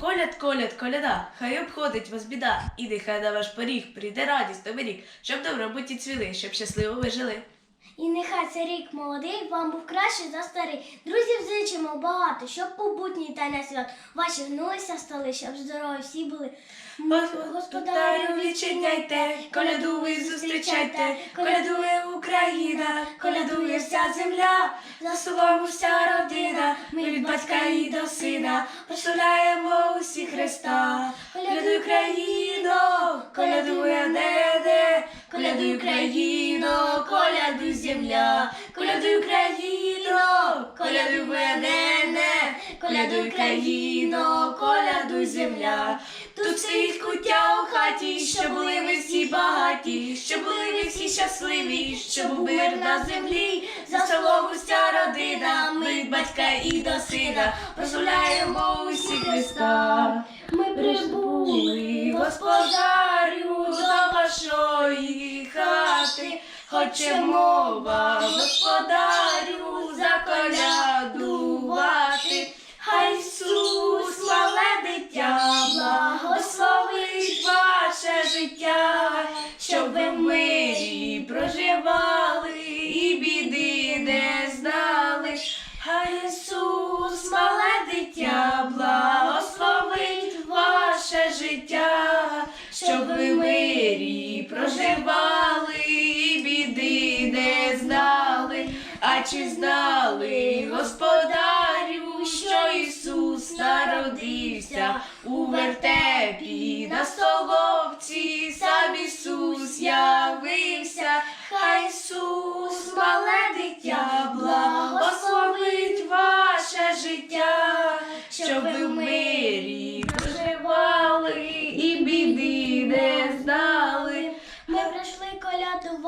Коляд, коляд, коляда, хай обходить вас біда, і нехай на ваш поріг прийде радість новий рік, щоб добробуті цвіли, щоб щасливо ви жили. І нехай цей рік молодий вам був кращий за старий. Друзів зичимо багато, щоб побутній та на свят ваші гнулися столи, щоб здорові всі були. Господарю відчиняйте, коляду зустрічайте, колядує Україна, колядує вся земля, за словом вся родина, ми від батька і до сина прославляємо усі Христа. Колядуй Україно, колядує неде, колядуй Україно, колядуй земля, колядуй Україно, колядуй мене, колядуй Україно, колядуй земля. Тут стоїть куття у хаті, що були ми всі багаті, що були ми всі щасливі, що був мир на землі, за столом уся родина, ми батька і до сина прославляємо усі Христа. Ми хочемо вам, господарю, заколядувати. Хай Ісус, мале дитя, благословить ваше життя, щоб ви в мирі проживали і біди не знали. Хай Ісус, мале дитя, благословить ваше життя, щоб ви в мирі проживали А чи знали, господарю, що Ісус народився у вертепі на столовці, сам Ісус явився, хай Ісус, мале дитя, благословить ваше життя, щоб ви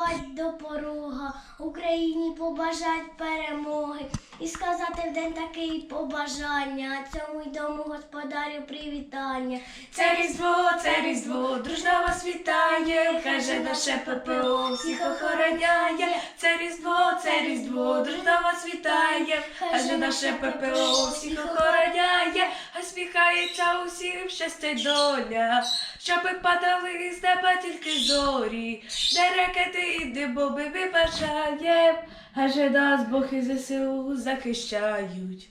колядувати до порога, Україні побажать перемоги. І сказати в день такий побажання, цьому й дому господарю привітання. Це різдво, це різдво, дружно вас вітає, хай же наше ППО всіх охороняє. Це різдво, це різдво, дружно вас вітає, хай же наше ППО всіх охороняє, сміхається усім щастя доля, щоби падали з неба тільки зорі, де ракети і дибоби бажаєм, хай нас Бог і ЗСУ захищають.